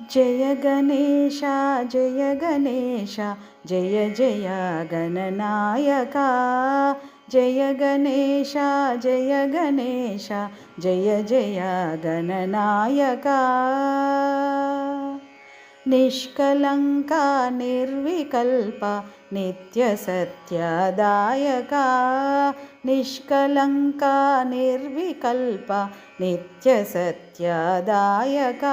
जय गणेश जय गणेश जय जय गणनायका जय गणेश जय गणेश जय जय गणनायका నిష్కలంక నిర్వికల్ప నిత్య సత్యదాయక. నిష్కలంక నిర్వికల్ప నిత్య సత్యదాయక.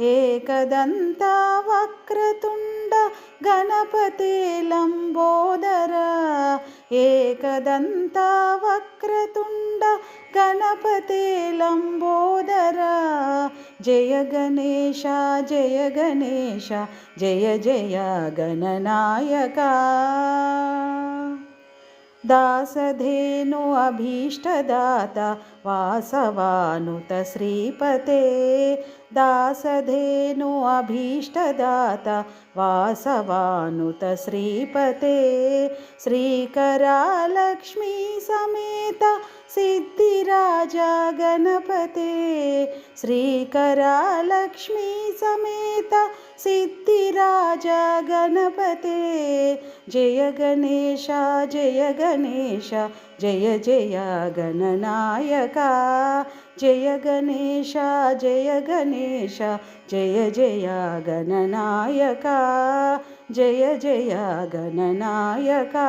ఏకదంత వక్రతుండ గణపతి లంబోదర. ఏకదంత వక్రతుండ గణపతి లంబోదరా. जय गणेश जय गणेश जय जय गणनायका। दासधेनु अभीष्टदाता वासवानुत श्रीपते। दासधेनु अभीष्टदाता वासवानुत श्रीपते। श्रीकरालक्ष्मी समेत सिद्धिराजा गणपते। श्रीकरालक्ष्मी समेत सिद्धिराजा गणपते। जय गणेश जय गणेश, जय जय गणनायका। जय गणेश जय गणेश, जय जय गणनायका। जय जय गणनायका।